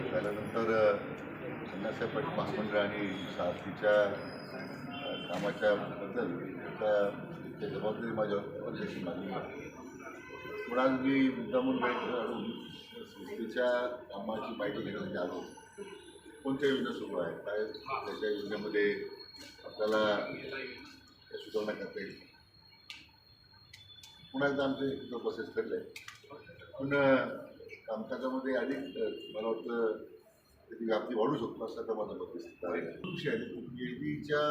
त्यानंतर अण्णासाहेब पाटील महामंडळ आणि सारथीच्या कामाच्या बद्दल त्या जबाबदारी माझ्यावर त्याची मागणी पण आज मी मुद्दामून भेट काढून संस्थेच्या कामाची माहिती घेण्यासाठी आलो. कोणत्या योजना सुरू आहेत काय त्याच्या योजनेमध्ये आपल्याला सुधारणा करता येईल? पुन्हा एकदा आमचे बसेस ठरले. पण कामकाजामध्ये अधिक मला वाटतं त्याची व्याप्ती वाढू शकतो असं आता माझं मत दिसतं विषय आहे. एडीच्या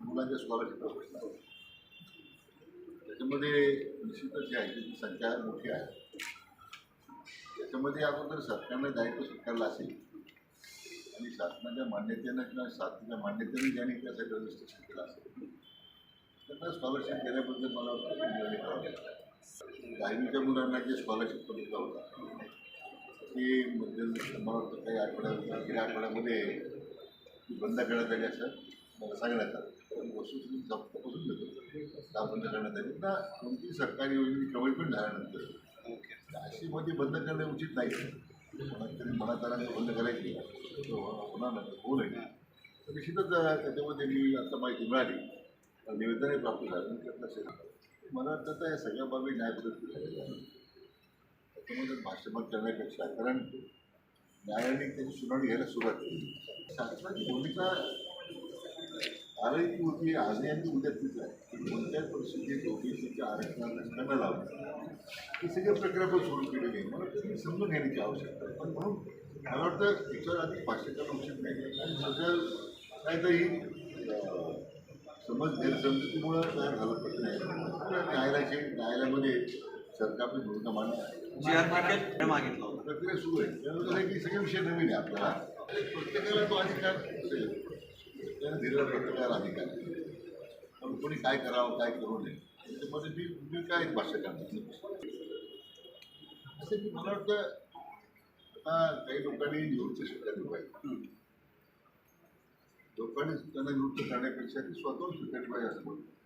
मुलांच्या स्कॉलरशिपचा प्रश्न आहे. त्याच्यामध्ये निश्चितच जे आहे त्याची संख्या मोठी आहे. त्याच्यामध्ये अगोदर सरकारनं दायित्व स्वीकारलं असेल आणि शासनाच्या मान्यतेनं किंवा शासनाच्या मान्यतेने ज्याने त्यासाठी रजिस्ट्रेशन केलं असेल त्यांना स्कॉलरशिप देण्याबद्दल मला वाटतं निर्णय करावा लागेल दहावीच्या मुलांना जे स्कॉलरशिप बघितला होता ते मध्य मला वाटतं काही आठवड्या गेल्या आठवड्यामध्ये ती बंद करण्यात आली असं मला सांगण्यात आलं. पण वस्तुस्थिती तपासून देतो. का बंद करण्यात आली? ना कोणती सरकारी योजने कवळी पण झाल्यानंतर. अशी मध्ये बंद करणे उचित नाही. तरी मनात आला बंद करायची. होणार नाही होऊ नये. तर निश्चितच त्याच्यामध्ये मी आता माहिती मिळाली. निवेदनही प्राप्त झालं. मला वाटतं या सगळ्या बाबी न्यायपद्धती झालेल्या त्याच्यामध्ये भाष्यमत करण्यापेक्षा कारण न्यायालयाने त्याची सुनावणी घ्यायला सुरुवात केली. शासनाची भूमिका आजही होती आजही आणि उद्या तीच आहे. की कोणत्याही परिस्थितीत ओबीसीच्या आरक्षणाला न लावून ही सगळी प्रक्रिया पण सुरू केलेली आहे. मला ते समजून घेण्याची आवश्यकता आहे. पण म्हणून मला वाटतं याच्यावर अधिक भाष्य करणं उचित नाही. आणि सध्या काहीतरी समज गैरसमजुतीमुळं तयार झालं पाहिजे नाही न्यायालयाचे न्यायालयामध्ये सरकारची भूमिका आर मागितलं होतं. प्रक्रिया सुरू आहे. त्यानंतर की सगळे विषय नवीन आहे आपल्याला. प्रत्येकाला तो अधिकार असेल. त्याने दिलेला प्रत्येकाला अधिकार. पण कोणी काय करावं काय करू नये त्याच्यामध्ये मी मी काय भाष्य करणार? असं की मला वाटतं आता काही लोकांनी निवृत्ती स्वीकारली पाहिजे. लोकांनी त्यांना निवृत्त करण्यापेक्षा स्वतः स्वीकारली पाहिजे असं म्हणतो